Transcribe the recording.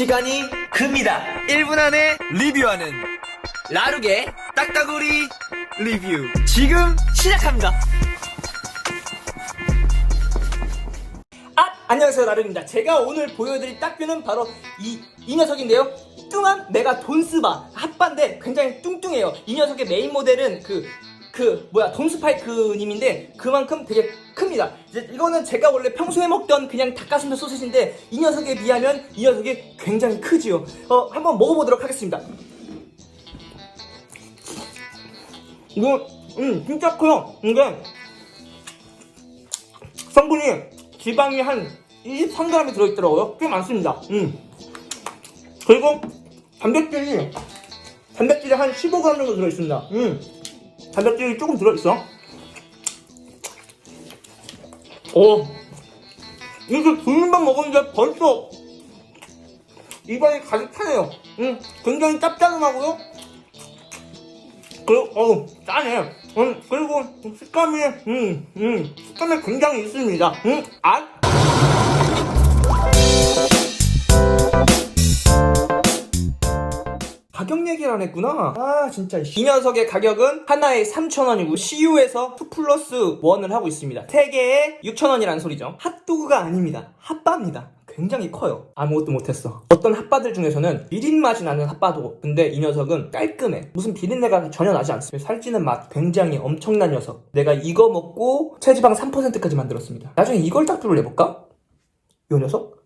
시간이 급니다. 1분 안에 리뷰하는 라루게 딱따구리 리뷰 지금 시작합니다. 아, 안녕하세요 나름입니다. 제가 오늘 보여드릴 딱뷰는 바로 이, 이 녀석인데요. 뚱한 메가 돈스바 핫바인데 굉장히 뚱뚱해요. 이 녀석의 메인 모델은 그, 그 뭐야 돈스파이크님인데 그만큼 되게 큽니다. 이제 이거는 제가 원래 평소에 먹던 그냥 닭가슴살 소시지인데 이 녀석에 비하면 이 녀석이 굉장히 크지요. 어, 한번 먹어보도록 하겠습니다. 이거 음 진짜 커요. 이게 성분이 지방이 한 23g이 들어있더라고요. 꽤 많습니다. 음. 그리고 단백질이 단백질이 한 15g 정도 들어있습니다. 음. 단백질이 조금 들어있어. 오. 이거 굶만 먹었는데 벌써 입안이 가득 차네요. 음. 굉장히 짭짤하고요. 그리고 어우 짜네. 음 그리고 식감이 음 음, 식감이 굉장히 있습니다. 음 아. 가격 얘기를 안 했구나. 아, 진짜. 이 녀석의 가격은 하나에 3,000원이고, CU에서 2 플러스 1을 하고 있습니다. 3개에 6,000원이라는 소리죠. 핫도그가 아닙니다. 핫바입니다. 굉장히 커요. 아무것도 못했어. 어떤 핫바들 중에서는 비린 맛이 나는 핫바도. 근데 이 녀석은 깔끔해. 무슨 비린내가 전혀 나지 않습니다. 살찌는 맛 굉장히 엄청난 녀석. 내가 이거 먹고 체지방 3%까지 만들었습니다. 나중에 이걸 딱 뷰를 내볼까? 요 녀석?